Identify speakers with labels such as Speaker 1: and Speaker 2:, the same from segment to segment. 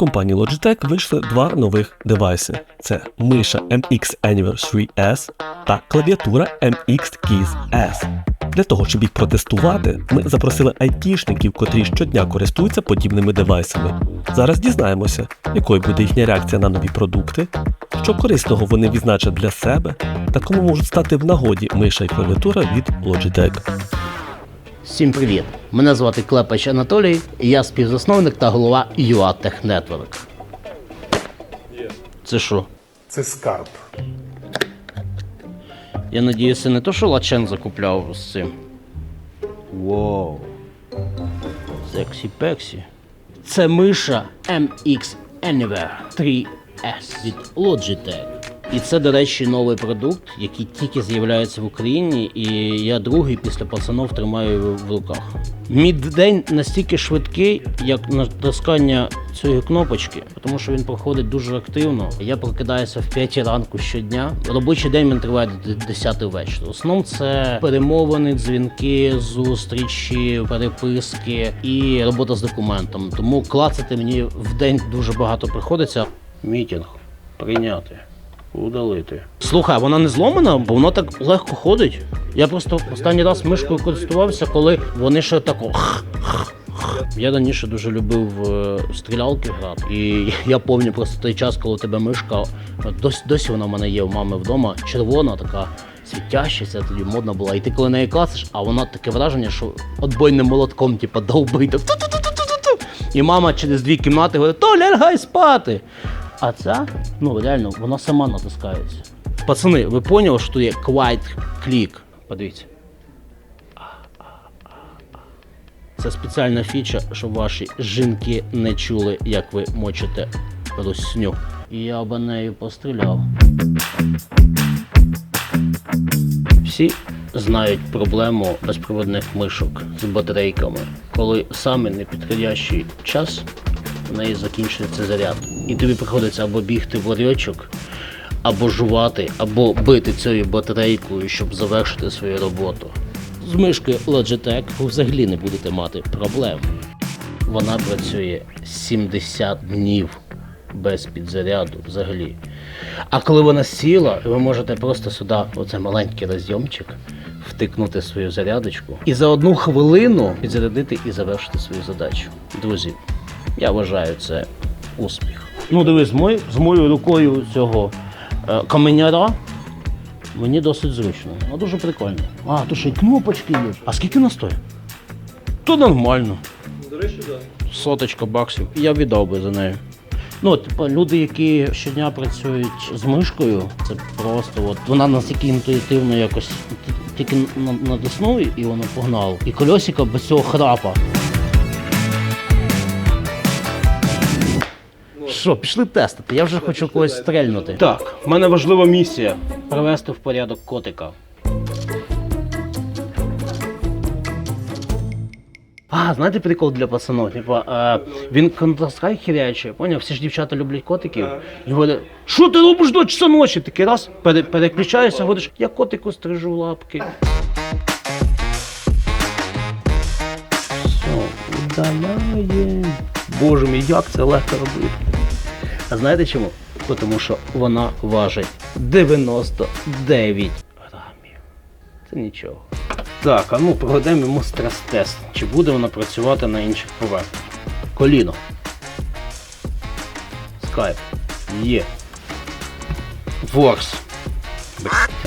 Speaker 1: компанії Logitech вийшли два нових девайси: це миша MX Anniversary S та клавіатура MX Keys S. Для того, щоб їх протестувати, ми запросили айтішників, котрі щодня користуються подібними девайсами. Зараз дізнаємося, якою буде їхня реакція на нові продукти, що корисного вони відзначать для себе та кому можуть стати в нагоді миша і клавіатура від Logitech.
Speaker 2: Всім привіт! Мене звати Клепач Анатолій, і я співзасновник та голова UA Tech Network. Це що?
Speaker 3: Це скарб.
Speaker 2: Я надіюся, не то, що Лачен закупляв з цим. Вау. Сексі пексі. Це миша MX Anywhere 3S від Logitech. І це, до речі, новий продукт, який тільки з'являється в Україні, і я другий після пацанов тримаю в руках. Мій день настільки швидкий, як натискання цієї кнопочки, тому що він проходить дуже активно. Я прокидаюся в 5 ранку щодня. Робочий день він триває до 10 вечора. В це перемовини, дзвінки, зустрічі, переписки і робота з документом. Тому клацати мені в день дуже багато приходиться. Мітінг прийняти. Удалити. Слухай, вона не зломана, бо воно так легко ходить. Я просто останній раз мишкою користувався, коли вони ще тако. Я раніше дуже любив е, стрілялки грати. І я пам'ятаю просто той час, коли тебе мишка, досі, досі вона в мене є в мами вдома, червона така. Світящася, тоді модна була. І ти коли неї класиш, а вона таке враження, що отбойним молотком, типа, довбить. так. І мама через дві кімнати говорить, то лягай спати. А ця, ну реально, вона сама натискається. Пацани, ви поняли, що є quiet click? Подивіться. Це спеціальна фіча, щоб ваші жінки не чули, як ви мочите русню. І я б нею постріляв. Всі знають проблему безпроводних мишок з батарейками, коли саме непідходящий час в неї закінчується заряд. І тобі приходиться або бігти в ларьочок, або жувати, або бити цією батарейкою, щоб завершити свою роботу. З мишкою Logitech ви взагалі не будете мати проблем. Вона працює 70 днів без підзаряду взагалі. А коли вона сіла, ви можете просто сюди, оце маленький розйомчик, втикнути свою зарядочку і за одну хвилину підзарядити і завершити свою задачу. Друзі, я вважаю це успіх. Ну, дивись, з, мою, з моєю рукою цього е, каменяра мені досить зручно. Ну, дуже прикольно. А, то ще й кнопочки є. А скільки вона стоїть? То нормально. До речі, так. Да. Соточка баксів. Я віддав би за нею. Ну, типу, люди, які щодня працюють з мишкою, це просто от вона настільки інтуїтивно якось тільки на- натиснув і воно погнало. І кольосика без цього храпа. Що, пішли тестити? Я вже хочу когось стрельнути. Так, в мене важлива місія. Привести в порядок котика. А, знаєте прикол для пацанов? Типа, е, він Counter-Strike хірячий, поняв? Всі ж дівчата люблять котиків. І говорять, що ти робиш до часа ночі? Такий раз пере, переключаєшся, говориш, я котику стрижу лапки. Все, удаляємо. Боже мій, як це легко робити. А знаєте чому? Тому що вона важить 99 грамів. Це нічого. Так, а ну проведемо йому стрес-тест. Чи буде вона працювати на інших поверхнях? Коліно. Скайп. Є. Ворс.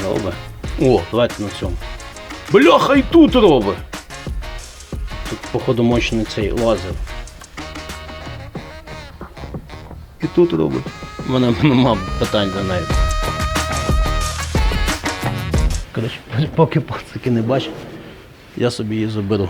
Speaker 2: Робить. О, давайте на цьому. Бляха, і тут робить. Тут, походу, мощний цей лазер. Тут робить. Мене нема питань за неї. Коротше, поки пацики не бачать, я собі її заберу.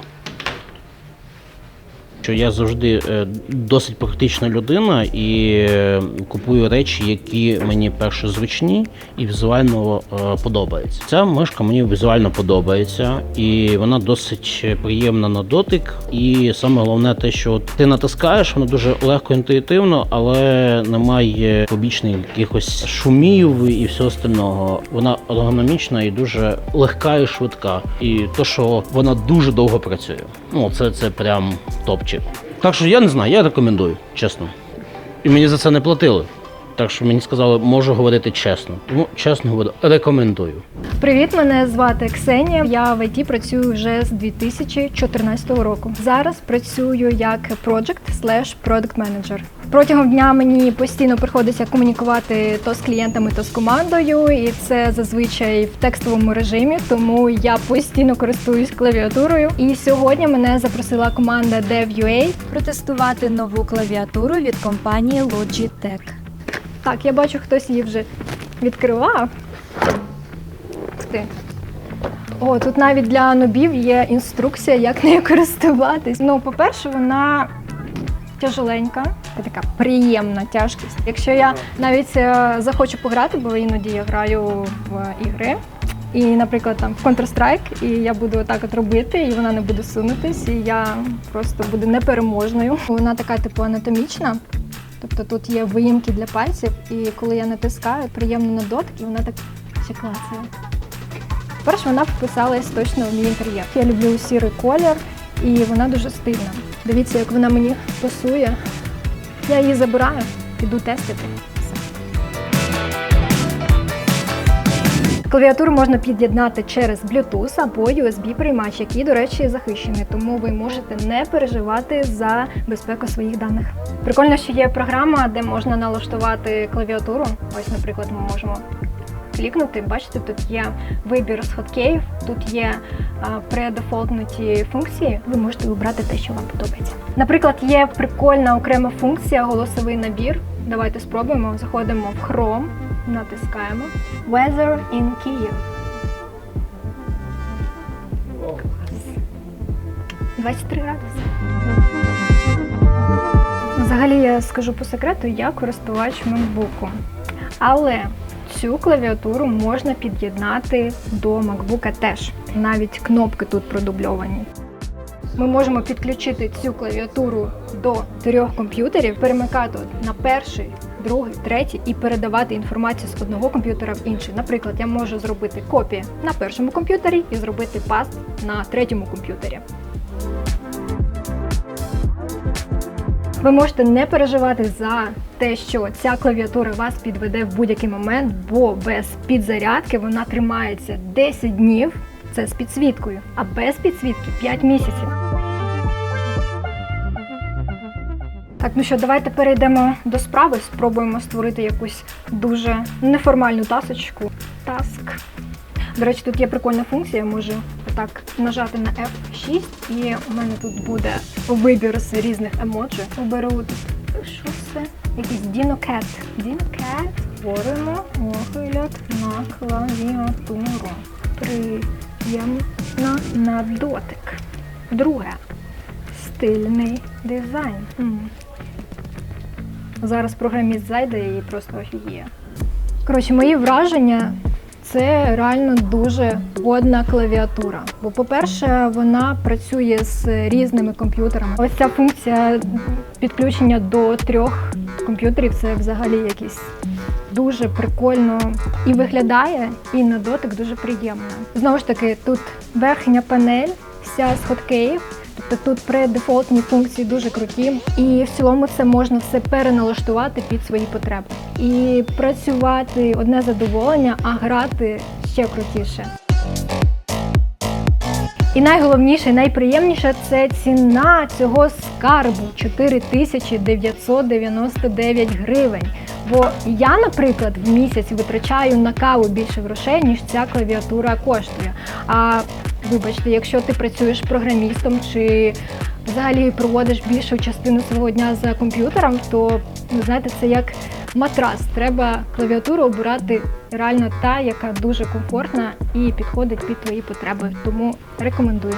Speaker 2: Що я завжди е, досить практична людина і е, купую речі, які мені перше зручні і візуально е, подобаються. Ця мишка мені візуально подобається, і вона досить приємна на дотик. І саме головне те, що ти натискаєш, воно дуже легко інтуїтивно, але немає побічних якихось шумів і всього остального. Вона ергономічна і дуже легка і швидка. І то, що вона дуже довго працює. Ну, це, це прям топчик. Так що я не знаю, я рекомендую, чесно. І мені за це не платили. Так що мені сказали, можу говорити чесно. Тому чесно говорю, рекомендую.
Speaker 3: Привіт, мене звати Ксенія. Я в ІТ працюю вже з 2014 року. Зараз працюю як project slash product manager. Протягом дня мені постійно приходиться комунікувати то з клієнтами, то з командою, і це зазвичай в текстовому режимі, тому я постійно користуюсь клавіатурою. І сьогодні мене запросила команда DevUA.
Speaker 4: протестувати нову клавіатуру від компанії Logitech.
Speaker 3: Так, я бачу, хтось її вже відкривав. Ти. О, тут навіть для нобів є інструкція, як нею користуватись. Ну, по-перше, вона тяжеленька, це така приємна тяжкість. Якщо я навіть е, захочу пограти, бо іноді я граю в ігри. І, наприклад, там в Counter-Strike, і я буду отак от робити, і вона не буде сунутись, і я просто буду непереможною. Вона така, типу, анатомічна. Тобто тут є виїмки для пальців, і коли я натискаю, приємно на дотик, і вона так ще клацає. Перш вона вписалась точно в мій інтер'єр. Я люблю сірий колір, і вона дуже стильна. Дивіться, як вона мені пасує. Я її забираю, іду тестити. Клавіатуру можна під'єднати через Bluetooth або USB-приймач, який, до речі, захищений, тому ви можете не переживати за безпеку своїх даних. Прикольно, що є програма, де можна налаштувати клавіатуру. Ось, наприклад, ми можемо клікнути. Бачите, тут є вибір з хоткеїв, тут є предефолтнуті функції. Ви можете вибрати те, що вам подобається. Наприклад, є прикольна окрема функція голосовий набір. Давайте спробуємо. Заходимо в Chrome, натискаємо Weather in Kyiv. 23 градуси. Взагалі я скажу по секрету, я користувач MacBook. Але цю клавіатуру можна під'єднати до MacBook теж. Навіть кнопки тут продубльовані. Ми можемо підключити цю клавіатуру до трьох комп'ютерів, перемикати на перший, другий, третій і передавати інформацію з одного комп'ютера в інший. Наприклад, я можу зробити копії на першому комп'ютері і зробити паст на третьому комп'ютері. Ви можете не переживати за те, що ця клавіатура вас підведе в будь-який момент, бо без підзарядки вона тримається 10 днів. Це з підсвіткою, а без підсвітки 5 місяців. Так, ну що, давайте перейдемо до справи. Спробуємо створити якусь дуже неформальну тасочку. Таск. До речі, тут є прикольна функція, я можу так нажати на F6, і у мене тут буде вибір з різних емоджі. Оберу тут що це? Якийсь DinoCat. DinoCat створюємо огляд на клавіатуру. Приємна на дотик. Друге. Стильний дизайн. М. Зараз програміст зайде і просто офігіє. Коротше, мої враження це реально дуже годна клавіатура. Бо, по-перше, вона працює з різними комп'ютерами. Ось ця функція підключення до трьох комп'ютерів це взагалі якийсь дуже прикольно і виглядає, і на дотик дуже приємно. Знову ж таки, тут верхня панель, вся з хоткеїв. Тобто тут преддефолтні функції дуже круті, і в цілому це можна все переналаштувати під свої потреби. І працювати одне задоволення, а грати ще крутіше. І найголовніше, найприємніше це ціна цього скарбу 4999 гривень. Бо я, наприклад, в місяць витрачаю на каву більше грошей, ніж ця клавіатура коштує. А вибачте, якщо ти працюєш програмістом чи взагалі проводиш більшу частину свого дня за комп'ютером, то ви знаєте, це як матрас. Треба клавіатуру обирати реально та, яка дуже комфортна і підходить під твої потреби. Тому рекомендую.